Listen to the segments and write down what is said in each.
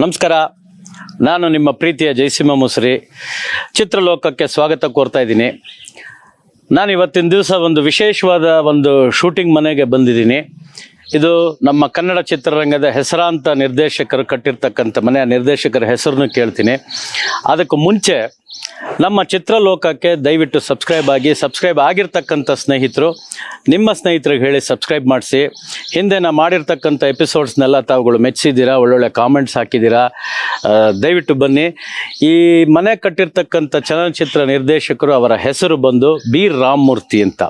ನಮಸ್ಕಾರ. ನಾನು ನಿಮ್ಮ ಪ್ರೀತಿಯ ಜಯಸಿಂಹ ಮುಸ್ರಿ. ಚಿತ್ರಲೋಕಕ್ಕೆ ಸ್ವಾಗತ ಕೋರ್ತಾ ಇದ್ದೀನಿ. ನಾನು ಇವತ್ತಿನ ದಿವಸ ಒಂದು ವಿಶೇಷವಾದ ಒಂದು ಶೂಟಿಂಗ್ ಮನೆಗೆ ಬಂದಿದ್ದೀನಿ. ಇದು ನಮ್ಮ ಕನ್ನಡ ಚಿತ್ರರಂಗದ ಹೆಸರಾಂತ ನಿರ್ದೇಶಕರು ಕಟ್ಟಿರ್ತಕ್ಕಂಥ ಆ ನಿರ್ದೇಶಕರ ಹೆಸರನ್ನು ಕೇಳ್ತೀನಿ. ಅದಕ್ಕೂ ಮುಂಚೆ ನಮ್ಮ ಚಿತ್ರಲೋಕಕ್ಕೆ ದಯವಿಟ್ಟು ಸಬ್ಸ್ಕ್ರೈಬ್ ಆಗಿ, ಸಬ್ಸ್ಕ್ರೈಬ್ ಆಗಿರ್ತಕ್ಕಂಥ ಸ್ನೇಹಿತರು, ನಿಮ್ಮ ಸ್ನೇಹಿತರಿಗೆ ಹೇಳಿ ಸಬ್ಸ್ಕ್ರೈಬ್ ಮಾಡಿಸಿ. ಹಿಂದೆ ನಾ ಮಾಡಿರ್ತಕ್ಕಂಥ ಎಪಿಸೋಡ್ಸ್ನೆಲ್ಲ ತಾವುಗಳು ಮೆಚ್ಚಿದ್ದೀರಾ, ಒಳ್ಳೊಳ್ಳೆ ಕಾಮೆಂಟ್ಸ್ ಹಾಕಿದ್ದೀರಾ ದಯವಿಟ್ಟು ಬನ್ನಿ. ಈ ಮನೆ ಕಟ್ಟಿರ್ತಕ್ಕಂಥ ಚಲನಚಿತ್ರ ನಿರ್ದೇಶಕರು ಅವರ ಹೆಸರು ಬಂದು ಬಿ. ರಾಮಮೂರ್ತಿ ಅಂತ.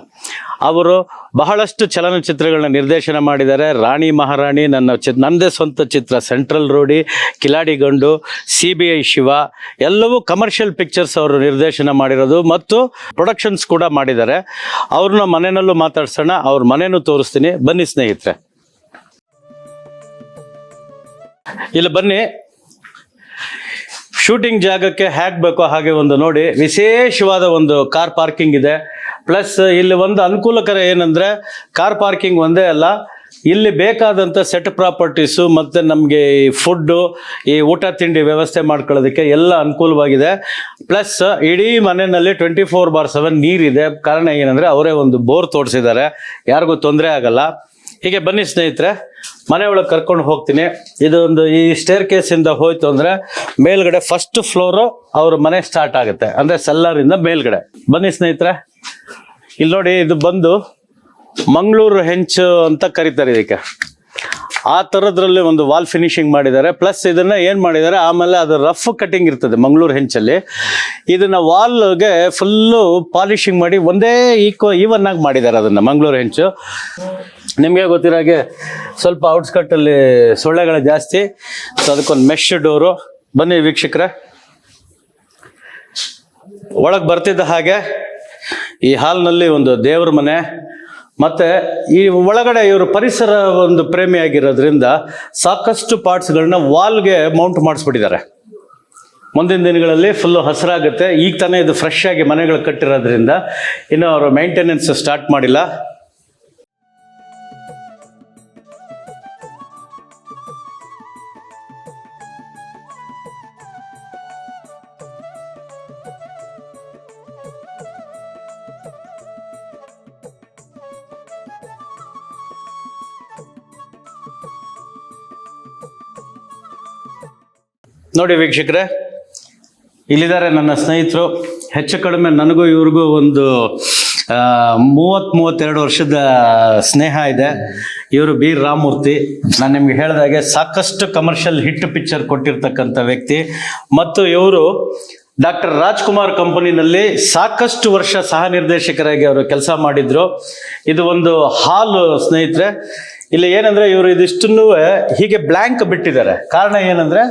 ಅವರು ಬಹಳಷ್ಟು ಚಲನಚಿತ್ರಗಳನ್ನ ನಿರ್ದೇಶನ ಮಾಡಿದ್ದಾರೆ. ರಾಣಿ ಮಹಾರಾಣಿ, ನನ್ನ ಚಿ ನನ್ನದೇ ಸ್ವಂತ ಚಿತ್ರ, ಸೆಂಟ್ರಲ್ ರೋಡಿ, ಕಿಲಾಡಿ ಗಂಡು, ಸಿ ಬಿ ಐ ಶಿವ, ಎಲ್ಲವೂ ಕಮರ್ಷಿಯಲ್ ಪಿಕ್ಚರ್ಸ್ ಅವರು ನಿರ್ದೇಶನ ಮಾಡಿರೋದು ಮತ್ತು ಪ್ರೊಡಕ್ಷನ್ಸ್ ಕೂಡ ಮಾಡಿದ್ದಾರೆ. ಅವ್ರನ್ನ ಮನೆಯಲ್ಲೂ ಮಾತಾಡ್ಸೋಣ. ಅವ್ರ ಮನೆಯೂ ತೋರಿಸ್ತೀನಿ. ಬನ್ನಿ ಸ್ನೇಹಿತರೆ. ಇಲ್ಲಿ ಬನ್ನಿ. ಶೂಟಿಂಗ್ ಜಾಗಕ್ಕೆ ಹೇಗೆ ಬೇಕೋ ಹಾಗೆ ಒಂದು ನೋಡಿ. ವಿಶೇಷವಾದ ಒಂದು ಕಾರ್ ಪಾರ್ಕಿಂಗ್ ಇದೆ. ಪ್ಲಸ್ ಇಲ್ಲಿ ಒಂದು ಅನುಕೂಲಕರ ಏನಂದ್ರೆ ಕಾರ್ ಪಾರ್ಕಿಂಗ್ ಒಂದೇ ಅಲ್ಲ. ಇಲ್ಲಿ ಬೇಕಾದಂಥ ಸೆಟ್ ಪ್ರಾಪರ್ಟೀಸು ಮತ್ತು ನಮಗೆ ಈ ಫುಡ್ಡು ಈ ಊಟ ತಿಂಡಿ ವ್ಯವಸ್ಥೆ ಮಾಡ್ಕೊಳ್ಳೋದಕ್ಕೆ ಎಲ್ಲ ಅನುಕೂಲವಾಗಿದೆ. ಪ್ಲಸ್ ಇಡೀ ಮನೆಯಲ್ಲಿ ಟ್ವೆಂಟಿ ಫೋರ್ ಬಾರ್ ಸೆವೆನ್ ನೀರಿದೆ. ಕಾರಣ ಏನಂದರೆ ಅವರೇ ಒಂದು ಬೋರ್ ತೋರಿಸಿದ್ದಾರೆ. ಯಾರಿಗೂ ತೊಂದರೆ ಆಗಲ್ಲ. ಹೀಗೆ ಬನ್ನಿ ಸ್ನೇಹಿತರೆ, ಮನೆ ಒಳಗೆ ಕರ್ಕೊಂಡು ಹೋಗ್ತೀನಿ. ಇದೊಂದು ಈ ಸ್ಟೇರ್ ಕೇಸಿಂದ ಹೋಯ್ತು ಅಂದ್ರೆ ಮೇಲ್ಗಡೆ ಫಸ್ಟ್ ಫ್ಲೋರು ಅವ್ರ ಮನೆ ಸ್ಟಾರ್ಟ್ ಆಗುತ್ತೆ. ಅಂದ್ರೆ ಸೆಲ್ಲರ್ ಇಂದ ಮೇಲ್ಗಡೆ. ಬನ್ನಿ ಸ್ನೇಹಿತರೆ, ಇಲ್ಲಿ ನೋಡಿ ಇದು ಬಂದು ಮಂಗಳೂರು ಹೆಂಚು ಅಂತ ಕರೀತಾರೆ ಇದಕ್ಕೆ. ಆ ಥರದ್ರಲ್ಲಿ ಒಂದು ವಾಲ್ ಫಿನಿಶಿಂಗ್ ಮಾಡಿದ್ದಾರೆ. ಪ್ಲಸ್ ಇದನ್ನು ಏನು ಮಾಡಿದ್ದಾರೆ? ಆಮೇಲೆ ಅದು ರಫ್ ಕಟಿಂಗ್ ಇರ್ತದೆ ಮಂಗಳೂರು ಹೆಂಚಲ್ಲಿ. ಇದನ್ನು ವಾಲ್ಗೆ ಫುಲ್ಲು ಪಾಲಿಶಿಂಗ್ ಮಾಡಿ ಒಂದೇ ಈಕ್ವ ಈವನ್ ಮಾಡಿದ್ದಾರೆ ಅದನ್ನು ಮಂಗಳೂರು ಹೆಂಚು. ನಿಮಗೆ ಗೊತ್ತಿರೋ ಹಾಗೆ ಸ್ವಲ್ಪ ಔಟ್ಸ್ಕಟ್ಟಲ್ಲಿ ಸೊಳ್ಳೆಗಳು ಜಾಸ್ತಿ. ಸೊ ಅದಕ್ಕೊಂದು ಮೆಶ್ ಡೋರು. ಬನ್ನಿ ವೀಕ್ಷಕರೆ. ಒಳಗೆ ಬರ್ತಿದ್ದ ಹಾಗೆ ಈ ಹಾಲ್ನಲ್ಲಿ ಒಂದು ದೇವ್ರ ಮನೆ ಮತ್ತೆ ಈ ಒಳಗಡೆ ಇವರು ಪರಿಸರ ಒಂದು ಪ್ರೇಮಿಯಾಗಿರೋದ್ರಿಂದ ಸಾಕಷ್ಟು ಪಾರ್ಟ್ಸ್ಗಳನ್ನ ವಾಲ್ಗೆ ಮೌಂಟ್ ಮಾಡಿಸ್ಬಿಟ್ಟಿದ್ದಾರೆ. ಮುಂದಿನ ದಿನಗಳಲ್ಲಿ ಫುಲ್ಲು ಹಸಿರಾಗುತ್ತೆ. ಈಗ ತಾನೇ ಇದು ಫ್ರೆಶ್ ಆಗಿ ಮನೆಗಳು ಕಟ್ಟಿರೋದ್ರಿಂದ ಇನ್ನು ಅವರು ಮೇಂಟೆನೆನ್ಸ್ ಸ್ಟಾರ್ಟ್ ಮಾಡಿಲ್ಲ. ನೋಡಿ ವೀಕ್ಷಕರೇ, ಇಲ್ಲಿದ್ದಾರೆ ನನ್ನ ಸ್ನೇಹಿತರು. ಹೆಚ್ಚು ಕಡಿಮೆ ನನಗೂ ಇವ್ರಿಗೂ ಒಂದು ಮೂವತ್ತು ಮೂವತ್ತೆರಡು ವರ್ಷದ ಸ್ನೇಹ ಇದೆ. ಇವರು ಬಿ ರಾಮಮೂರ್ತಿ. ನಾನು ನಿಮ್ಗೆ ಹೇಳಿದಾಗೆ ಸಾಕಷ್ಟು ಕಮರ್ಷಿಯಲ್ ಹಿಟ್ ಪಿಕ್ಚರ್ ಕೊಟ್ಟಿರ್ತಕ್ಕಂಥ ವ್ಯಕ್ತಿ. ಮತ್ತು ಇವರು ಡಾಕ್ಟರ್ ರಾಜ್ಕುಮಾರ್ ಕಂಪನಿನಲ್ಲಿ ಸಾಕಷ್ಟು ವರ್ಷ ಸಹ ನಿರ್ದೇಶಕರಾಗಿ ಅವರು ಕೆಲಸ ಮಾಡಿದ್ರು. ಇದು ಒಂದು ಹಾಲು ಸ್ನೇಹಿತರೆ. ಇಲ್ಲಿ ಏನಂದ್ರೆ ಇವರು ಇದಿಷ್ಟನ್ನು ಹೀಗೆ ಬ್ಲ್ಯಾಂಕ್ ಬಿಟ್ಟಿದ್ದಾರೆ. ಕಾರಣ ಏನಂದ್ರೆ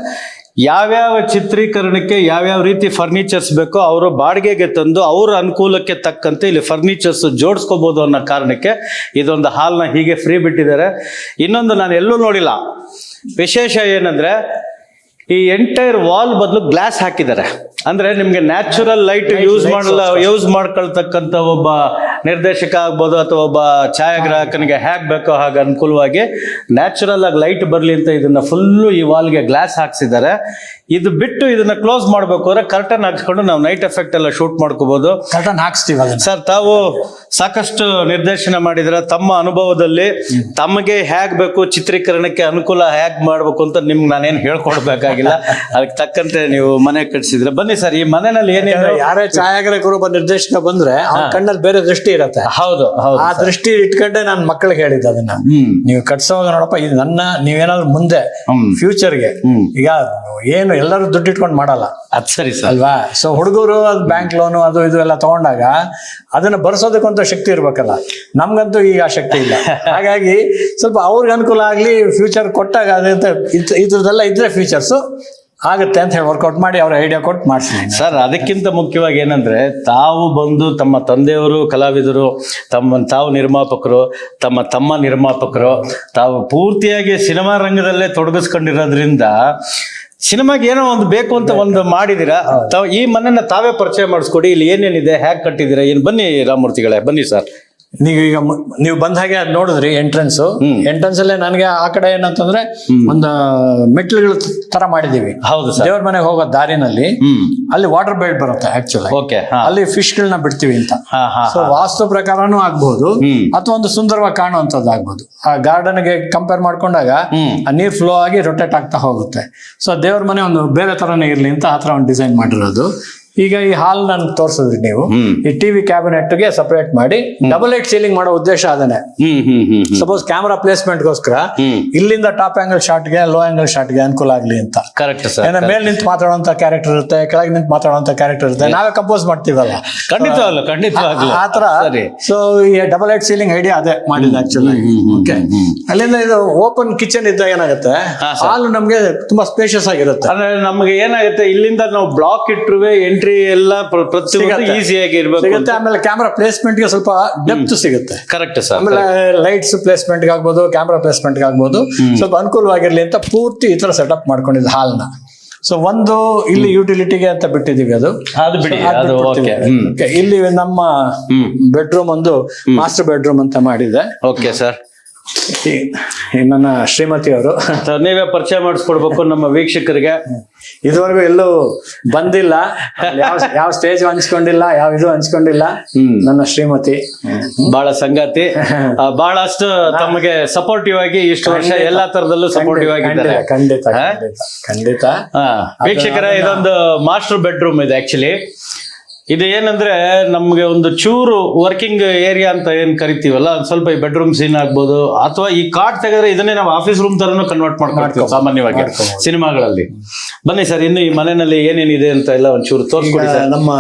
ಯಾವ್ಯಾವ ಚಿತ್ರೀಕರಣಕ್ಕೆ ಯಾವ್ಯಾವ ರೀತಿ ಫರ್ನಿಚರ್ಸ್ ಬೇಕೋ ಅವರು ಬಾಡಿಗೆಗೆ ತಂದು ಅವರ ಅನುಕೂಲಕ್ಕೆ ತಕ್ಕಂತೆ ಇಲ್ಲಿ ಫರ್ನಿಚರ್ಸ್ ಜೋಡಿಸ್ಕೋಬಹುದು ಅನ್ನೋ ಕಾರಣಕ್ಕೆ ಇದೊಂದು ಹಾಲ್ನ ಹೀಗೆ ಫ್ರೀ ಬಿಟ್ಟಿದ್ದಾರೆ. ಇನ್ನೊಂದು ನಾನು ಎಲ್ಲೂ ನೋಡಿಲ್ಲ. ವಿಶೇಷ ಏನಂದ್ರೆ ಈ ಎಂಟೈರ್ ವಾಲ್ ಬದಲು ಗ್ಲಾಸ್ ಹಾಕಿದ್ದಾರೆ. ಅಂದ್ರೆ ನಿಮ್ಗೆ ನ್ಯಾಚುರಲ್ ಲೈಟ್ ಯೂಸ್ ಮಾಡಲ್ಲ ಯೂಸ್ ಮಾಡ್ಕೊಳ್ತಕ್ಕಂಥ ಒಬ್ಬ ನಿರ್ದೇಶಕ ಆಗ್ಬೋದು ಅಥವಾ ಒಬ್ಬ ಛಾಯಾಗ್ರಾಹಕನಿಗೆ ಹ್ಯಾಗೆ ಬೇಕೋ ಹಾಗೆ ಅನುಕೂಲವಾಗಿ ನ್ಯಾಚುರಲ್ ಆಗಿ ಲೈಟ್ ಬರಲಿ ಅಂತ ಇದನ್ನ ಫುಲ್ಲು ಈ ವಾಲ್ಗೆ ಗ್ಲಾಸ್ ಹಾಕ್ಸಿದ್ದಾರೆ. ಇದು ಬಿಟ್ಟು ಇದನ್ನ ಕ್ಲೋಸ್ ಮಾಡ್ಬೇಕು ಅಂದ್ರೆ ಕರ್ಟನ್ ಹಾಕ್ಸ್ಕೊಂಡು ನಾವು ನೈಟ್ ಎಫೆಕ್ಟ್ ಎಲ್ಲ ಶೂಟ್ ಮಾಡ್ಕೋಬಹುದು ಕರ್ಟನ್ ಹಾಕ್ಸ್ತೀವಿ ಸರ್ ತಾವು ಸಾಕಷ್ಟು ನಿರ್ದೇಶನ ಮಾಡಿದ್ರ ತಮ್ಮ ಅನುಭವದಲ್ಲಿ ತಮಗೆ ಹೇಗ್ ಬೇಕು ಚಿತ್ರೀಕರಣಕ್ಕೆ ಅನುಕೂಲ ಹೇಗ್ ಮಾಡ್ಬೇಕು ಅಂತ ನಿಮ್ಗೆ ನಾನೇನು ಹೇಳ್ಕೊಡ್ಬೇಕಾಗಿಲ್ಲ. ಅದಕ್ಕೆ ತಕ್ಕಂತೆ ನೀವು ಮನೆ ಕಟ್ಸಿದ್ರೆ. ಬನ್ನಿ ಸರ್ ಈ ಮನೆಯಲ್ಲಿ ಏನೇನು ಯಾರೇ ಛಾಯಾಗ್ರಾಹಕರು ಒಬ್ಬ ನಿರ್ದೇಶಕ ಬಂದ್ರೆ ಕಣ್ಣಲ್ಲಿ ಬೇರೆ ದೃಷ್ಟಿ ಇರತ್ತೆ. ಹೌದು ಹೌದು ಆ ದೃಷ್ಟಿ ಇಟ್ಕೊಂಡೆ ನಾನು ಮಕ್ಕಳಿಗೆ ಹೇಳಿದ್ದೆ ಅದನ್ನ. ನೀವು ಕಟ್ಸೋವಾಗ ನೋಡಪ್ಪ ಇದು ನನ್ನ ನೀವೇನಾದ್ರು ಮುಂದೆ ಫ್ಯೂಚರ್ ಫ್ಯೂಚರ್ಗೆ. ಈಗ ಏನು ಎಲ್ಲರೂ ದುಡ್ಡು ಇಟ್ಕೊಂಡು ಮಾಡಲ್ಲ. ಅದ್ ಸರಿ ಸರ್. ಅಲ್ವಾ? ಸೊ ಹುಡುಗರು ಅದು ಬ್ಯಾಂಕ್ ಲೋನು ಅದು ಇದು ಎಲ್ಲ ತಗೊಂಡಾಗ ಅದನ್ನ ಬರ್ಸೋದಕ್ಕಂತ ಶಕ್ತಿ ಇರ್ಬೇಕಲ್ಲ. ನಮ್ಗಂತೂ ಈಗ ಆ ಶಕ್ತಿ ಇಲ್ಲ. ಹಾಗಾಗಿ ಸ್ವಲ್ಪ ಅವ್ರಿಗೆ ಅನುಕೂಲ ಆಗ್ಲಿ ಫ್ಯೂಚರ್ ಕೊಟ್ಟಾಗ ಅದಂತ ಇದ್ರದ್ದೆಲ್ಲ ಇದ್ರೆ ಫ್ಯೂಚರ್ಸ್ ಆಗುತ್ತೆ ಅಂತ ಹೇಳಿ ವರ್ಕೌಟ್ ಮಾಡಿ ಅವ್ರ ಐಡಿಯಾ ಕೊಟ್ಟು ಮಾಡಿಸ್ತೀನಿ ಸರ್ ಅದಕ್ಕಿಂತ ಮುಖ್ಯವಾಗಿ ಏನಂದ್ರೆ ತಾವು ಬಂದು ತಮ್ಮ ತಂದೆಯವರು ಕಲಾವಿದರು ತಮ್ಮ ತಾವು ನಿರ್ಮಾಪಕರು ತಮ್ಮ ತಮ್ಮ ನಿರ್ಮಾಪಕರು ತಾವು ಪೂರ್ತಿಯಾಗಿ ಸಿನಿಮಾ ರಂಗದಲ್ಲೇ ತೊಡಗಿಸ್ಕೊಂಡಿರೋದ್ರಿಂದ ಸಿನಿಮಾಗೆ ಏನೋ ಒಂದು ಬೇಕು ಅಂತ ಒಂದು ಮಾಡಿದಿರಾ? ತಾವು ಈ ಮನೆಯನ್ನ ತಾವೇ ಪರಿಚಯ ಮಾಡಿಸ್ಕೊಡಿ ಇಲ್ಲಿ ಏನೇನಿದೆ ಹ್ಯಾಕ್ ಕಟ್ಟಿದ್ದೀರಾ? ಏನು ಬನ್ನಿ ರಾಮಮೂರ್ತಿಗಳೇ ಬನ್ನಿ ಸರ್ ನೀವು ಈಗ ನೀವು ಬಂದ ಹಾಗೆ ಅದ್ ನೋಡಿದ್ರಿ ಎಂಟ್ರೆನ್ಸ್ ಎಂಟ್ರೆನ್ಸ್ ಅಲ್ಲೇ ನನಗೆ ಆ ಕಡೆ ಏನಂತಂದ್ರೆ ಒಂದು ಮೆಟ್ಲುಗಳು ತರ ಮಾಡಿದೀವಿ. ಹೌದು ದೇವ್ರ ಮನೆಗೆ ಹೋಗೋ ದಾರಿನಲ್ಲಿ ಅಲ್ಲಿ ವಾಟರ್ ಬೆಲ್ಟ್ ಬರುತ್ತೆ ಆಕ್ಚುಲಿ ಓಕೆ ಅಲ್ಲಿ ಫಿಶ್ ಗಳನ್ನ ಬಿಡ್ತೀವಿ ಅಂತ. ಸೊ ವಾಸ್ತು ಪ್ರಕಾರನೂ ಆಗ್ಬಹುದು ಅಥವಾ ಒಂದು ಸುಂದರವಾಗಿ ಕಾಣುವಂತದ್ದು ಆಗ್ಬಹುದು ಆ ಗಾರ್ಡನ್ಗೆ ಕಂಪೇರ್ ಮಾಡ್ಕೊಂಡಾಗ ಆ ನೀರ್ ಫ್ಲೋ ಆಗಿ ರೊಟೇಟ್ ಆಗ್ತಾ ಹೋಗುತ್ತೆ. ಸೊ ದೇವ್ರ ಮನೆ ಒಂದು ಬೇರೆ ತರನೇ ಇರ್ಲಿ ಅಂತ ಆ ತರ ಒಂದು ಡಿಸೈನ್ ಮಾಡಿರೋದು. ಈಗ ಈ ಹಾಲ್ ನನ್ ತೋರ್ಸಿದ್ರಿ ನೀವು. ಈ ಟಿವಿ ಕ್ಯಾಬಿನೆಟ್ಗೆ ಸಪರೇಟ್ ಮಾಡಿ ಡಬಲ್ ಏಟ್ ಸೀಲಿಂಗ್ ಮಾಡೋ ಉದ್ದೇಶ ಅದನ್ನೇ. ಸಪೋಸ್ ಕ್ಯಾಮರಾ ಪ್ಲೇಸ್ಮೆಂಟ್ ಗೋಸ್ಕರ ಇಲ್ಲಿಂದ ಟಾಪ್ ಆಂಗಲ್ ಶಾಟ್ಗೆ ಲೋ ಆಂಗಲ್ ಶಾಟ್ಗೆ ಅನುಕೂಲ ಆಗ್ಲಿ ಅಂತ. ಕರೆಕ್ಟ್ ಸರ್ ಏನೋ ಮೇಲ್ ನಿಂತು ಮಾತಾಡುವಂತ ಕ್ಯಾರೆಕ್ಟರ್ ಇರುತ್ತೆ ಕೆಳಗೆ ನಿಂತು ಮಾತಾಡುವಂತ ಕ್ಯಾರೆಕ್ಟರ್ ಇರುತ್ತೆ ನಾವೇ ಕಂಪೋಸ್ ಮಾಡ್ತೀವಲ್ಲ. ಖಂಡಿತವಲ್ಲ ಖಂಡಿತ ಆ ತರ ಸರಿ. ಸೊ ಈ ಡಬಲ್ ಏಟ್ ಸೀಲಿಂಗ್ ಐಡಿಯಾ ಅದೇ ಮಾಡಿದ್ದು ಆಕ್ಚುಲಿ ಓಕೆ ಅಲ್ಲಿಂದ ಇದು ಓಪನ್ ಕಿಚನ್ ಇದ್ದಾಗ ಏನಾಗುತ್ತೆ? ಹಾಲ್ ನಮ್ಗೆ ತುಂಬಾ ಸ್ಪೇಷಿಯಸ್ ಆಗಿರುತ್ತೆ. ಅಂದ್ರೆ ನಮ್ಗೆ ಏನಾಗುತ್ತೆ ಇಲ್ಲಿಂದ ನಾವು ಬ್ಲಾಕ್ ಇಟ್ಟರು ಎಂಟ್ರಿ ಎಲ್ಲ ಪ್ರತಿ. ಈಸಿಯಾಗಿ ಇರ್ಬೇಕು ಆಮೇಲೆ ಕ್ಯಾಮ್ರಾ ಪ್ಲೇಸ್ಮೆಂಟ್ಗೆ ಸ್ವಲ್ಪ ಡೆಪ್ತ್ ಸಿಗುತ್ತೆ. ಕರೆಕ್ಟ್ ಸರ್ ಆಮೇಲೆ ಲೈಟ್ಸ್ ಪ್ಲೇಸ್ಮೆಂಟ್ ಆಗ್ಬೋದು ಕ್ಯಾಮ್ರಾ ಪ್ಲೇಸ್ಮೆಂಟ್ ಆಗ್ಬೋದು. ಸ್ವಲ್ಪ ಅನುಕೂಲವಾಗಿರ್ಲಿ ಅಂತ ಪೂರ್ತಿ ಈ ತರ ಸೆಟಪ್ ಮಾಡ್ಕೊಂಡಿದ್ದು ಹಾಲ್ನ ಸೊ ಒಂದು ಇಲ್ಲಿ ಯುಟಿಲಿಟಿಗೆ ಅಂತ ಬಿಟ್ಟಿದೀವಿ ಅದು. ಅದು ಬಿಡಿ. ಅದು ಓಕೆ ಇಲ್ಲಿ ನಮ್ಮ ಬೆಡ್ರೂಮ್ ಒಂದು ಮಾಸ್ಟರ್ ಬೆಡ್ರೂಮ್ ಅಂತ ಮಾಡಿದೆ. ಓಕೆ ಸರ್ ನನ್ನ ಶ್ರೀಮತಿ ಅವರು ನೀವೇ ಪರಿಚಯ ಮಾಡಿಸ್ಕೊಡ್ಬೇಕು ನಮ್ಮ ವೀಕ್ಷಕರಿಗೆ. ಇದುವರೆಗೂ ಎಲ್ಲೂ ಬಂದಿಲ್ಲ. ಯಾವ ಸ್ಟೇಜ್ ಹಂಚ್ಕೊಂಡಿಲ್ಲ ಯಾವ ಇದು ಹಂಚ್ಕೊಂಡಿಲ್ಲ. ಹ್ಮ್. ನನ್ನ ಶ್ರೀಮತಿ. ಬಹಳ ಸಂಗಾತಿ. ಬಹಳಷ್ಟು ತಮಗೆ ಸಪೋರ್ಟಿವ್ ಆಗಿ ಇಷ್ಟು ವರ್ಷ ಎಲ್ಲಾ ತರದಲ್ಲೂ ಸಪೋರ್ಟಿವ್ ಆಗಿದ್ದಾರೆ. ಖಂಡಿತ ಖಂಡಿತ ವೀಕ್ಷಕರ ಇದೊಂದು ಮಾಸ್ಟರ್ ಬೆಡ್ರೂಮ್ ಇದೆ ಆಕ್ಚುಲಿ ಇದು ಏನಂದ್ರೆ ನಮ್ಗೆ ಒಂದು ಚೂರು ವರ್ಕಿಂಗ್ ಏರಿಯಾ ಅಂತ ಏನ್ ಕರಿತೀವಲ್ಲ ಸ್ವಲ್ಪ ಈ ಬೆಡ್ರೂಮ್ ಸೀನ್ ಆಗ್ಬೋದು ಅಥವಾ ಈ ಕಾಟ್ ತೆಗೆದ್ರೆ ಇದನ್ನೇ ನಾವು ಆಫೀಸ್ ರೂಮ್ ತರನು ಕನ್ವರ್ಟ್ ಮಾಡ್ಕೊಳ್ತೀವಿ ಸಾಮಾನ್ಯವಾಗಿ ಸಿನಿಮಾಗಳಲ್ಲಿ. ಬನ್ನಿ ಸರ್ ಇನ್ನು ಈ ಮನೆಯಲ್ಲಿ ಏನೇನಿದೆ ಅಂತ ಎಲ್ಲ ಒಂಚೂರು ತೋರಿಸ್ಕೊಡಿ ನಮ್ಮ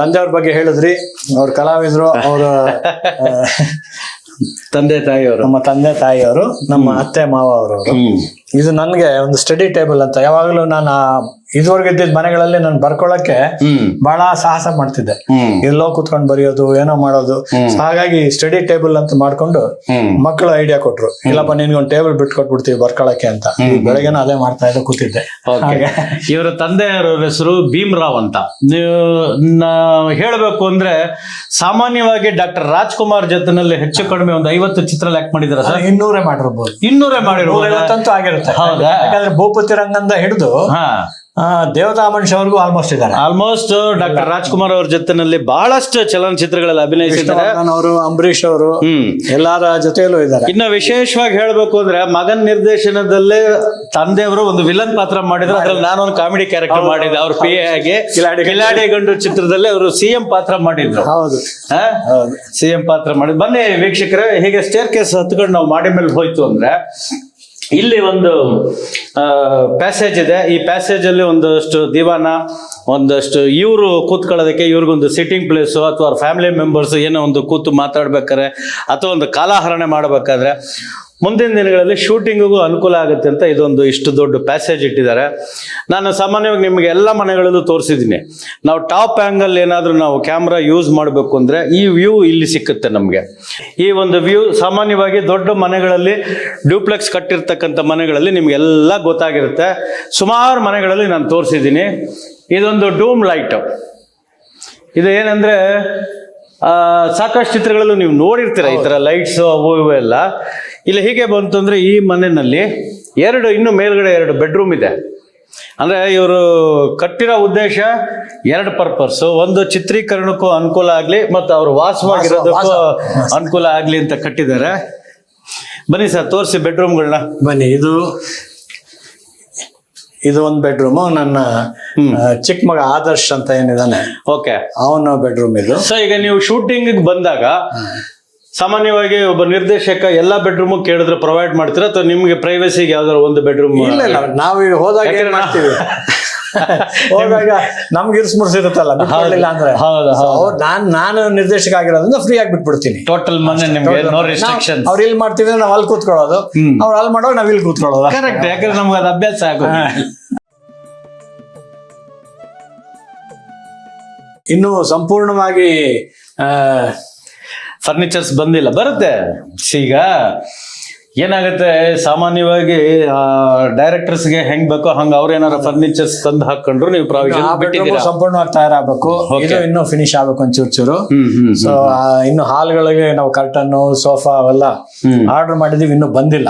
ತಂದೆಯವ್ರ ಬಗ್ಗೆ ಹೇಳಿದ್ರಿ. ಅವ್ರ ಕಲಾವಿದ್ರು ಅವರ ತಂದೆ ತಾಯಿಯವರು. ನಮ್ಮ ತಂದೆ ತಾಯಿಯವರು ನಮ್ಮ ಅತ್ತೆ ಮಾವ ಅವರು ಹ್ಮ್. ಇದು ನನ್ಗೆ ಒಂದು ಸ್ಟಡಿ ಟೇಬಲ್ ಅಂತ. ಯಾವಾಗಲೂ ನಾನು ಇದುವರೆಗೆ ಇದ್ದಿದ್ದ ಮನೆಗಳಲ್ಲಿ ನಾನು ಬರ್ಕೊಳಕ್ಕೆ ಬಹಳ ಸಾಹಸ ಮಾಡ್ತಿದ್ದೆ. ಎಲ್ಲೋ ಕುತ್ಕೊಂಡು ಬರೆಯೋದು ಏನೋ ಮಾಡೋದು. ಹಾಗಾಗಿ ಸ್ಟಡಿ ಟೇಬಲ್ ಅಂತ ಮಾಡ್ಕೊಂಡು ಮಕ್ಕಳು ಐಡಿಯಾ ಕೊಟ್ರು. ಇಲ್ಲಪ್ಪ ನಿನ್ಗೊಂದು ಟೇಬಲ್ ಬಿಟ್ಟು ಕೊಟ್ಬಿಡ್ತೀವಿ ಬರ್ಕೊಳಕ್ಕೆ ಅಂತ. ಬೆಳಗ್ಗೆ ಬೆಳಗ್ಗೆನ ಅದೇ ಮಾಡ್ತಾ ಇದ್ದೆ ಕೂತಿದ್ದೆ. ಇವರ ತಂದೆಯವರ ಹೆಸರು ಭೀಮ್ರಾವ್ ಅಂತ. ನೀವು ಹೇಳಬೇಕು ಅಂದ್ರೆ ಸಾಮಾನ್ಯವಾಗಿ ಡಾಕ್ಟರ್ ರಾಜ್ಕುಮಾರ್ ಜೊತೆನಲ್ಲಿ ಹೆಚ್ಚು ಕಡಿಮೆ ಒಂದು ಐವತ್ತು ಚಿತ್ರ ಲ್ಯಾಕ್ ಮಾಡಿದಾರೆ ಸರ್? ಇನ್ನೂರೇ ಮಾಡಿರ್ಬೋದು. ಇನ್ನೂರೇ ಮಾಡಿರ್ಬೋದು. ನೂರೈವತ್ತಂತೂ ಹೌದಾ? ಯಾಕಂದ್ರೆ ಭೂಪತಿ ರಂಗಂದ ಹಿಡಿದು ದೇವತಾ ಮನುಷ್ಯವರೆಗೂ ಆಲ್ಮೋಸ್ಟ್ ಇದ್ದಾರೆ. ಆಲ್ಮೋಸ್ಟ್ ಡಾಕ್ಟರ್ ರಾಜ್ಕುಮಾರ್ ಅವ್ರ ಜೊತೆನಲ್ಲಿ ಬಹಳಷ್ಟು ಚಲನಚಿತ್ರಗಳಲ್ಲಿ ಅಭಿನಯಿಸಿದ್ದಾರೆ. ಅವರು ಅಂಬರೀಷ್ ಅವರು ಹ್ಮ್. ಎಲ್ಲಾರ ಜೊತೆಯಲ್ಲೂ ಇದ್ದಾರೆ. ಇನ್ನ ವಿಶೇಷವಾಗಿ ಹೇಳ್ಬೇಕು ಅಂದ್ರೆ ಮಗನ್ ನಿರ್ದೇಶನದಲ್ಲೇ ತಂದೆಯವರು ಒಂದು ವಿಲನ್ ಪಾತ್ರ ಮಾಡಿದ್ರು. ಅದ್ರಲ್ಲಿ ಒಂದು ಕಾಮಿಡಿ ಕ್ಯಾರೆಕ್ಟರ್ ಮಾಡಿದ್ದೆ. ಅವ್ರ ಪಿ ಎ ಆಗಿ ಕಿಲಾಡಿ ಗಂಡು. ಚಿತ್ರದಲ್ಲಿ ಅವರು ಸಿ ಎಂ ಪಾತ್ರ ಮಾಡಿದ್ರು. ಹೌದು. ಹೌದು. ಸಿ ಎಂ ಪಾತ್ರ ಮಾಡಿದ್ರು. ಬನ್ನಿ ವೀಕ್ಷಕರೇ ಹೀಗೆ ಸ್ಟೇರ್ ಕೇಸ್ ಹತ್ಕೊಂಡು ನಾವು ಮಾಡಿ ಮೇಲೆ ಹೋಯ್ತು ಅಂದ್ರೆ ಇಲ್ಲಿ ಒಂದು ಪ್ಯಾಸೇಜ್ ಇದೆ. ಈ ಪ್ಯಾಸೇಜ್ ಅಲ್ಲಿ ಒಂದಷ್ಟು ದಿವಾನ, ಒಂದಷ್ಟು ಇವರು ಕೂತ್ಕೊಳ್ಳೋದಕ್ಕೆ ಇವ್ರಿಗೊಂದು ಸಿಟ್ಟಿಂಗ್ ಪ್ಲೇಸು ಅಥವಾ ಫ್ಯಾಮಿಲಿ ಮೆಂಬರ್ಸ್ ಏನೋ ಒಂದು ಕೂತು ಮಾತಾಡ್ಬೇಕಾದ್ರೆ, ಅಥವಾ ಒಂದು ಕಾಲಹರಣೆ ಮಾಡಬೇಕಾದ್ರೆ ಮುಂದಿನ ದಿನಗಳಲ್ಲಿ ಶೂಟಿಂಗಿಗೂ ಅನುಕೂಲ ಆಗುತ್ತೆ ಅಂತ ಇದೊಂದು ಇಷ್ಟು ದೊಡ್ಡ ಪ್ಯಾಸೇಜ್ ಇಟ್ಟಿದ್ದಾರೆ. ನಾನು ಸಾಮಾನ್ಯವಾಗಿ ನಿಮಗೆ ಎಲ್ಲ ಮನೆಗಳಲ್ಲೂ ತೋರಿಸಿದ್ದೀನಿ. ನಾವು ಟಾಪ್ ಆ್ಯಂಗಲ್ ಏನಾದರೂ ನಾವು ಕ್ಯಾಮ್ರಾ ಯೂಸ್ ಮಾಡಬೇಕು ಅಂದರೆ ಈ ವ್ಯೂ ಇಲ್ಲಿ ಸಿಕ್ಕುತ್ತೆ ನಮಗೆ. ಈ ಒಂದು ವ್ಯೂ ಸಾಮಾನ್ಯವಾಗಿ ದೊಡ್ಡ ಮನೆಗಳಲ್ಲಿ ಡ್ಯೂಪ್ಲೆಕ್ಸ್ ಕಟ್ಟಿರ್ತಕ್ಕಂಥ ಮನೆಗಳಲ್ಲಿ ನಿಮಗೆಲ್ಲ ಗೊತ್ತಾಗಿರುತ್ತೆ. ಸುಮಾರು ಮನೆಗಳಲ್ಲಿ ನಾನು ತೋರಿಸಿದ್ದೀನಿ. ಇದೊಂದು ಡೂಮ್ ಲೈಟ್ ಇದು ಏನಂದ್ರೆ ಸಾಕಷ್ಟು ಚಿತ್ರಗಳಲ್ಲೂ ನೀವು ನೋಡಿರ್ತೀರ ಈ ತರ ಲೈಟ್ಸ್ ಅವು ಇವು ಎಲ್ಲ. ಇಲ್ಲಿ ಹೀಗೆ ಬಂತು ಅಂದ್ರೆ ಈ ಮನೆಯಲ್ಲಿ ಎರಡು ಇನ್ನು ಮೇಲ್ಗಡೆ ಎರಡು ಬೆಡ್ರೂಮ್ ಇದೆ. ಅಂದ್ರೆ ಇವರು ಕಟ್ಟಿರೋ ಉದ್ದೇಶ ಎರಡು ಪರ್ಪಸ್ ಒಂದು ಚಿತ್ರೀಕರಣಕ್ಕೂ ಅನುಕೂಲ ಆಗಲಿ ಮತ್ತು ಅವರು ವಾಸವಾಗಿರೋದಕ್ಕೂ ಅನುಕೂಲ ಆಗಲಿ ಅಂತ ಕಟ್ಟಿದ್ದಾರೆ. ಬನ್ನಿ ಸರ್ ತೋರಿಸಿ ಬೆಡ್ರೂಮ್ಗಳನ್ನ ಬನ್ನಿ ಇದು ಇದು ಒಂದು ಬೆಡ್ರೂಮ್ ನನ್ನ ಚಿಕ್ಕ ಮಗ ಆದರ್ಶ್ ಅಂತ ಏನಿದಾನೆ. ಓಕೆ. ಅವನ ಬೆಡ್ರೂಮ್ ಇದು. ಸೊ ಈಗ ನೀವು ಶೂಟಿಂಗ್ ಬಂದಾಗ ಸಾಮಾನ್ಯವಾಗಿ ಒಬ್ಬ ನಿರ್ದೇಶಕ ಎಲ್ಲಾ ಬೆಡ್ರೂಮ್ ಕೇಳಿದ್ರೆ ಪ್ರೊವೈಡ್ ಮಾಡ್ತೀರಾ? ಅಥವಾ ನಿಮ್ಗೆ ಪ್ರೈವಸಿಗೆ ಯಾವ್ದಾದ್ರು ಒಂದು ಬೆಡ್ರೂಮ್ ಇಲ್ಲ ನಾವು ನಾವೀಗ ಹೋದಾಗ ಏನ್ ಮಾಡ್ತೀವಿ? ಹೋದಾಗ ನಮ್ಗೆ ಇರ್ಸ್ ಮುರ್ಸಿರುತ್ತಲ್ಲ ಬಿಟ್ಕೊಡ್ಲಿಲ್ಲ ಅಂದ್ರೆ. ನಾನ್ ನಾನು ನಿರ್ದೇಶಕ ಆಗಿರೋದ್ರಿಂದ ಫ್ರೀ ಆಗಿ ಬಿಟ್ಬಿಡ್ತೀನಿ. ಟೋಟಲ್ ಮನೆ ನಿಮ್ಗೆ ನೋ ರಿಸ್ಟ್ರಿಕ್ಷನ್ ಅವ್ರು ಇಲ್ಲಿ ಮಾಡ್ತೀವಿ ನಾವ್ ಅಲ್ಲಿ ಕೂತ್ಕೊಳ್ಳೋದು. ಅವ್ರು ಅಲ್ಲಿ ಮಾಡೋ ನಾವ್ ಇಲ್ಲಿ ಕೂತ್ಕೊಳ್ಳೋದು? ಕರೆಕ್ಟ್ ಯಾಕಂದ್ರೆ ನಮ್ಗೆ ಅದು ಅಭ್ಯಾಸ ಆಗುತ್ತೆ ಇನ್ನು ಸಂಪೂರ್ಣವಾಗಿ ಫರ್ನಿಚರ್ಸ್ ಬಂದಿಲ್ಲ ಬರುತ್ತೆ. ಈಗ ಏನಾಗುತ್ತೆ? ಸಾಮಾನ್ಯವಾಗಿ ಡೈರೆಕ್ಟರ್ಸ್ಗೆ ಹೆಂಗ್ ಬೇಕೋ ಹಂಗ ಅವ್ರ ಏನಾರ ಫರ್ನಿಚರ್ಸ್ ತಂದು ಹಾಕೊಂಡ್ರು ನೀವು ಪ್ರಾವಿಷನ್ ಸಂಪೂರ್ಣವಾಗಿ ತಯಾರಾಗಬೇಕು. ಇದು ಇನ್ನೂ ಫಿನಿಶ್ ಆಗ್ಬೇಕು ಒಂಚೂರು ಚೂರು ಸೊ ಇನ್ನು ಹಾಲ್ಗಳಿಗೆ ನಾವು ಕರ್ಟನ್ ಸೋಫಾ ಅವೆಲ್ಲ ಆರ್ಡರ್ ಮಾಡಿದೀವಿ ಇನ್ನು ಬಂದಿಲ್ಲ.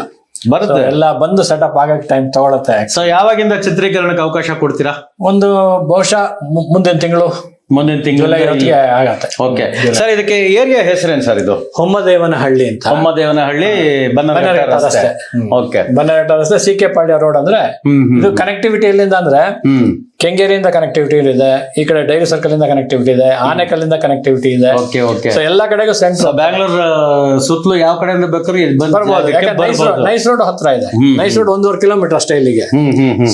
ಬರುತ್ತೆ. ಎಲ್ಲ ಬಂದು ಸೆಟಪ್ ಆಗಕ್ಕೆ ಟೈಮ್ ತಗೊಳತ್ತೆ. ಸೊ ಯಾವಾಗಿಂದ ಚಿತ್ರೀಕರಣಕ್ಕೆ ಅವಕಾಶ ಕೊಡ್ತೀರಾ? ಒಂದು ಬಹುಶಃ ಮುಂದಿನ ತಿಂಗಳು. ಮುಂದಿನ ತಿಂಗಳ ಆಗತ್ತೆ. ಓಕೆ ಸರ್ ಇದಕ್ಕೆ ಏರಿಯಾ ಹೆಸರೇನು ಸರ್ ಇದು? ಹೊಮ್ಮದೇವನಹಳ್ಳಿ ಅಂತ. ಹೊಮ್ಮದೇವನಹಳ್ಳಿ ಬನ್ನರಘಟ್ಟ ರಸ್ತೆ. ಓಕೆ ರಸ್ತೆ ಸಿ ಕೆ ಪಾಳ್ಯ ರೋಡ್ ಅಂದ್ರೆ ಇದು ಕನೆಕ್ಟಿವಿಟಿ ಎಲ್ಲಿಂದ ಅಂದ್ರೆ ಹ್ಮ್. ಕೆಂಗೇರಿಯಿಂದ ಕನೆಕ್ಟಿವಿಟಿ ಇದೆ ಈ ಕಡೆ ಡೈರಿ ಸರ್ಕಲ್ ಇಂದ ಕನೆಕ್ಟಿವಿಟಿ ಇದೆ ಆನೆಕಲ್ಲಿಂದ ಕನೆಕ್ಟಿವಿಟಿ ಇದೆ. ಓಕೆ ಓಕೆ ಸೊ ಎಲ್ಲಾ ಕಡೆಗೂ ಸೆಂಟ್ರ್ ಬ್ಯಾಂಗ್ಳೂರ್ ಸುತ್ತಲೂ ಯಾವ ಕಡೆ ಬೇಕಾದ್ರೂ ನೈಸ್ ರೋಡ್ ಹತ್ರ ಇದೆ. ನೈಸ್ ರೋಡ್ ಒಂದೂವರೆ ಕಿಲೋಮೀಟರ್ ಅಷ್ಟೇ ಇಲ್ಲಿಗೆ.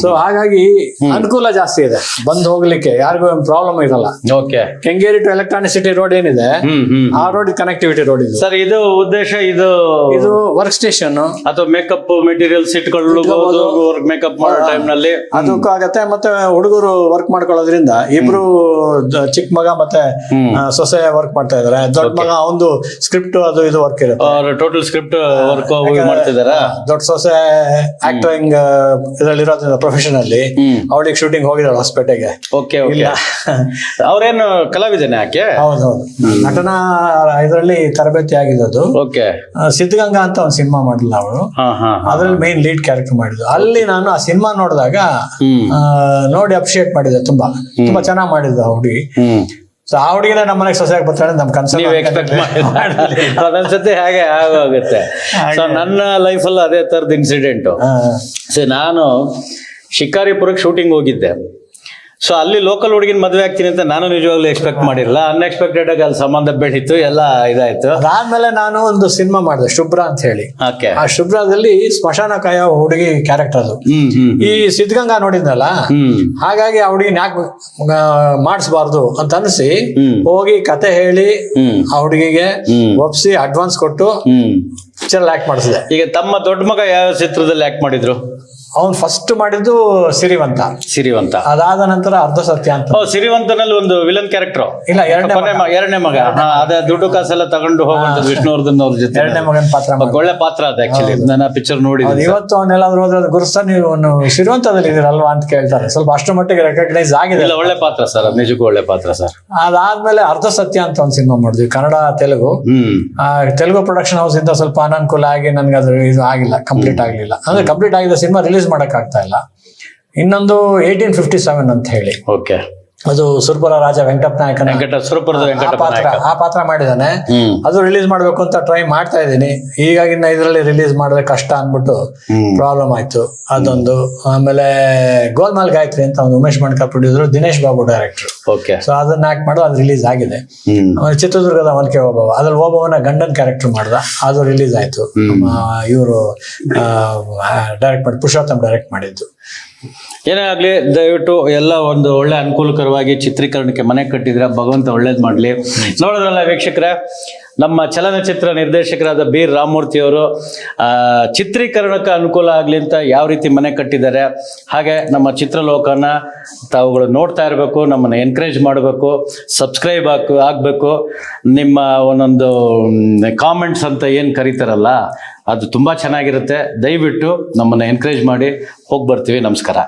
ಸೊ ಹಾಗಾಗಿ ಅನುಕೂಲ ಜಾಸ್ತಿ ಇದೆ. ಬಂದ್ ಹೋಗ್ಲಿಕ್ಕೆ ಯಾರಿಗೂ ಪ್ರಾಬ್ಲಮ್ ಇರಲ್ಲ. Okay Kengeri to electronic city road ಏನಿದೆ ಆ ರೋಡ್ ಕನೆಕ್ಟಿವಿಟಿ ರೋಡ್ ಇದೆ. ಸರ್ ಇದು ಉದ್ದೇಶ ಇದು ಇದು ವರ್ಕ್ ಸ್ಟೇಷನ್ ಅಥವಾ ಮೇಕಪ್ ಮೆಟೀರಿಯಲ್ಸ್ ಇಟ್ಕೊಳ್ಳಬಹುದು ಮೇಕಪ್ ಮಾಡೋ ಟೈಮ್ನಲ್ಲಿ. ಅದಕ್ಕೂ ಆಗತ್ತೆ. ಮತ್ತೆ ಹುಡುಗರು ವರ್ಕ್ ಮಾಡ್ಕೊಳ್ಳೋದ್ರಿಂದ ಇಬ್ರು ಚಿಕ್ಕ ಮಗ ಮತ್ತೆ. ಸೊಸೆ ವರ್ಕ್ ಮಾಡ್ತಾ ಇದಾರೆ. ದೊಡ್ಡ ಮಗ ಒಂದು ಸ್ಕ್ರಿಪ್ಟ್ ಅದು ಇದು ವರ್ಕ್ ಇರುತ್ತೆ. ಟೋಟಲ್ ಸ್ಕ್ರಿಪ್ಟ್ ವರ್ಕ್ ಮಾಡ್ತಿದಾರಾ? ದೊಡ್ಡ ಸೊಸೆ ಆಕ್ಟಿಂಗ್ ಇದರಲ್ಲಿ ಇರೋದ್ರಿಂದ ಪ್ರೊಫೆಷನ್ ಅಲ್ಲಿ ಅವಳಿಗೆ ಶೂಟಿಂಗ್ ಹೋಗಿದಾಳ ಹೊಸಪೇಟೆಗೆ ಓಕೆ ಅವ್ರೇನು ಕಲಾವಿದನೇ ಯಾಕೆ ಹೌದೌದು. ನಟನಾ ಇದರಲ್ಲಿ ತರಬೇತಿ ಆಗಿದ್ದು ಓಕೆ ಸಿದ್ಧಗಂಗಾ ಅಂತ ಒಂದು ಸಿನಿಮಾ ಮಾಡಿಲ್ಲ ಅವಳು. ಅದ್ರಲ್ಲಿ ಮೇನ್ ಲೀಡ್ ಕ್ಯಾರೆಕ್ಟರ್ ಮಾಡಿದ್ದು. ಅಲ್ಲಿ ನಾನು ಆ ಸಿನಿಮಾ ನೋಡಿದಾಗ ನೋಡಿ ಅಪ್ರಿಶಿಯೇಟ್ ಮಾಡಿದ್ದೆ ತುಂಬಾ. ತುಂಬಾ ಚೆನ್ನಾಗಿ ಮಾಡಿದ್ರು ಆ ಹುಡುಗಿ. ಸೊ ಆ ಹುಡುಗಿನ ನಮ್ಮ ಮನೆಗೆ ಸೊಸೆ ಬರ್ತಾಳೆ ನಮ್ ಕನ್ಸಲ್ ಅದೊಂದ್ಸತಿ ಹಾಗೆ ಆಗೋಗುತ್ತೆ. ಸೊ ನನ್ನ ಲೈಫಲ್ಲಿ ಅದೇ ತರದ ಇನ್ಸಿಡೆಂಟ್ ಸೊ ನಾನು ಶಿಕಾರಿಪುರಕ್ಕೆ ಶೂಟಿಂಗ್ ಹೋಗಿದ್ದೆ. ಸೊ ಅಲ್ಲಿ ಲೋಕಲ್ ಹುಡುಗಿನ ಮದುವೆ ಆಗ್ತೀನಿ ಅಂತ ನಾನು ನಿಜವಾಗ್ಲೂ ಎಕ್ಸ್ಪೆಕ್ಟ್ ಮಾಡಿರಲಿಲ್ಲ. ಅನ್ಎಕ್ಸ್ಪೆಕ್ಟೆಡ್ ಆಗಿ ಅಲ್ಲಿ ಸಂಬಂಧ ಬೆಳೀತು ಎಲ್ಲ ಇದಾಯ್ತು. ಅದಾದ್ಮೇಲೆ ನಾನು ಒಂದು ಸಿನಿಮಾ ಮಾಡಿದೆ ಶುಭ್ರ ಅಂತ ಹೇಳಿ. ಆ ಶುಭ್ರದಲ್ಲಿ ಸ್ಮಶಾನ ಕಾಯ ಹುಡುಗಿ ಕ್ಯಾರೆಕ್ಟರ್ ಅದು. ಹ್ಮ್ ಹ್ಮ್ ಈ ಸಿದ್ಧಗಂಗಾ ನೋಡಿದ್ನಲ್ಲ? ಹ್ಮ್. ಹಾಗಾಗಿ ಆ ಹುಡುಗಿನ ಯಾಕೆ ಮಾಡಿಸ್ಬಾರ್ದು ಅಂತ ಅನಿಸಿ ಹ್ಮ್. ಹೋಗಿ ಕತೆ ಹೇಳಿ ಹ್ಮ್. ಆ ಹುಡುಗಿಗೆ ಹ್ಮ್. ಒಪ್ಸಿ ಅಡ್ವಾನ್ಸ್ ಕೊಟ್ಟು ಹ್ಮ್. ಪಿಕ್ಚರ್ ಆಕ್ಟ್ ಮಾಡಿಸಿದೆ. ಈಗ ತಮ್ಮ ದೊಡ್ಡ ಮಗ ಯಾವ ಚಿತ್ರದಲ್ಲಿ ಆಕ್ಟ್ ಮಾಡಿದ್ರು? ಅವ್ನು ಫಸ್ಟ್ ಮಾಡಿದ್ದು ಸಿರಿವಂತ. ಸಿರಿವಂತ. ಅದಾದ ನಂತರ ಅರ್ಧ ಸತ್ಯ ಅಂತ. ಓ ಸಿರಿವಂತನಲ್ಲಿ ಒಂದು ವಿಲನ್ ಕ್ಯಾರೆಕ್ಟರ್ ಇಲ್ಲ ಎರಡನೇ ಎರಡನೇ ಮಗ. ಅದೇ ದುಡ್ಡು ಕಾಸೆಲ್ಲ ತಗೊಂಡು ಹೋಗುವಂತ ವಿಷ್ಣುವರ್ಧನ್ ಅವ್ರ ಜೊತೆ. ಎರಡನೇ ಮಗನ ಪಾತ್ರ ಒಳ್ಳೆ ಪಾತ್ರ ಅದ ಆಕ್ಚುಲಿ ನಾನು ಪಿಕ್ಚರ್ ನೋಡಿ ನೋಡಿದ್ದೆ ಇವತ್ತು ಅವನ್ನೆಲ್ಲಾದ್ರೂ ಹೋದ್ರೆ ಗುರುಸ್ತ ನೀವು ಅವ್ನು ಸಿರಿವಂತದಲ್ಲಿ ಇದೀರಲ್ವಾ ಅಂತ ಕೇಳ್ತಾರೆ. ಸ್ವಲ್ಪ ಅಷ್ಟು ಮಟ್ಟಿಗೆ ರೆಕಗ್ನೈಸ್ ಆಗಿದೆ. ಇಲ್ಲ ಒಳ್ಳೆ ಪಾತ್ರ ಸರ್ ಅದು ನಿಜಕ್ಕೂ ಒಳ್ಳೆ ಪಾತ್ರ ಸರ್. ಅದಾದ್ಮೇಲೆ ಅರ್ಧ ಸತ್ಯ ಅಂತ ಒಂದು ಸಿನಿಮಾ ಮಾಡಿದ್ವಿ ಕನ್ನಡ ತೆಲುಗು. ಆ, ತೆಲುಗು ಪ್ರೊಡಕ್ಷನ್ ಹೌಸ್ ಇಂದ ಸ್ವಲ್ಪ ಅನಾನುಕೂಲ ಆಗಿ ನನ್ಗೆ ಅದು ಇದು ಆಗಿಲ್ಲ ಕಂಪ್ಲೀಟ್ ಆಗ್ಲಿಲ್ಲ. ಅಂದ್ರೆ ಕಂಪ್ಲೀಟ್ ಆಗಿದ್ದ ಸಿನಿಮಾ ರಿಲೀಸ್ ಮಾಡಕ್ ಮಾಡೋಕ್ಕಾಗ್ತಾ ಇಲ್ಲ. ಇನ್ನೊಂದು ಏಯ್ಟೀನ್ ಫಿಫ್ಟಿ ಸೆವೆನ್ ಅಂತ ಹೇಳಿ. ಓಕೆ ಅದು ಸುರ್ಪುರ ರಾಜ ವೆಂಕಟ ನಾಯಕನ ವೆಂಕಟ ಸುರಪುರದ ಆ ವೆಂಕಟಪ್ಪ ಪಾತ್ರ ನಾಯಕ. ಆ ಪಾತ್ರ ಮಾಡಿದಾನೆ ಹ್ಮ್. ಅದು ರಿಲೀಸ್ ಮಾಡ್ಬೇಕು ಅಂತ ಟ್ರೈ ಮಾಡ್ತಾ ಇದ್ದೀನಿ. ಈಗಾಗಿನ ಇದರಲ್ಲಿ ರಿಲೀಸ್ ಮಾಡಿದ್ರೆ ಕಷ್ಟ ಅಂದ್ಬಿಟ್ಟು ಹ್ಮ್. ಪ್ರಾಬ್ಲಮ್ ಆಯ್ತು. ಅದೊಂದು. ಆಮೇಲೆ ಗೋಲ್ಮಾಲ್ ಗಾಯತ್ರಿ ಅಂತ ಒಂದು Umesh Mankar producer Dinesh Babu director okay so ಅದನ್ನ ಆಕ್ಟ್ ಮಾಡೋದು ಅದು ರಿಲೀಸ್ ಆಗಿದೆ. ಹ್ಮ್. ಆಮೇಲೆ ಚಿತ್ರದುರ್ಗದ ಒನಕೆ ಓಬವ್ವ. ಅದ್ರಲ್ಲಿ ಓಬವ್ವನ ಗಂಡನ್ ಕ್ಯಾರೆಕ್ಟರ್ ಮಾಡ್ದ. ಅದು ರಿಲೀಸ್ ಆಯ್ತು. ಇವರು ಡೈರೆಕ್ಟ್ ಮಾಡಿ ಪುರುಷೋತ್ತಮ್ ಡೈರೆಕ್ಟ್ ಮಾಡಿದ್ದು. ಏನೇ ಆಗಲಿ ದಯವಿಟ್ಟು ಎಲ್ಲ ಒಂದು ಒಳ್ಳೆ ಅನುಕೂಲಕರವಾಗಿ ಚಿತ್ರೀಕರಣಕ್ಕೆ ಮನೆ ಕಟ್ಟಿದ್ರೆ ಭಗವಂತ ಒಳ್ಳೇದು ಮಾಡಲಿ. ನೋಡಿದ್ರಲ್ಲ ವೀಕ್ಷಕರೇ ನಮ್ಮ ಚಲನಚಿತ್ರ ನಿರ್ದೇಶಕರಾದ ಬಿ ರಾಮಮೂರ್ತಿಯವರು ಚಿತ್ರೀಕರಣಕ್ಕೆ ಅನುಕೂಲ ಆಗಲಿ ಅಂತ ಯಾವ ರೀತಿ ಮನೆ ಕಟ್ಟಿದ್ದಾರೆ, ಹಾಗೆ ನಮ್ಮ ಚಿತ್ರಲೋಕನ ತಾವುಗಳು ನೋಡ್ತಾ ಇರಬೇಕು, ನಮ್ಮನ್ನ ಎನ್ಕರೇಜ್ ಮಾಡಬೇಕು ಸಬ್ಸ್ಕ್ರೈಬ್ ಆಗಬೇಕು. ನಿಮ್ಮ ಒಂದೊಂದು ಕಾಮೆಂಟ್ಸ್ ಅಂತ ಏನು ಕರೀತಾರಲ್ಲ, ಅದು ತುಂಬ ಚೆನ್ನಾಗಿರುತ್ತೆ. ದಯವಿಟ್ಟು ನಮ್ಮನ್ನು ಎನ್ಕರೇಜ್ ಮಾಡಿ ಹೋಗಿ ಬರ್ತೀವಿ ನಮಸ್ಕಾರ.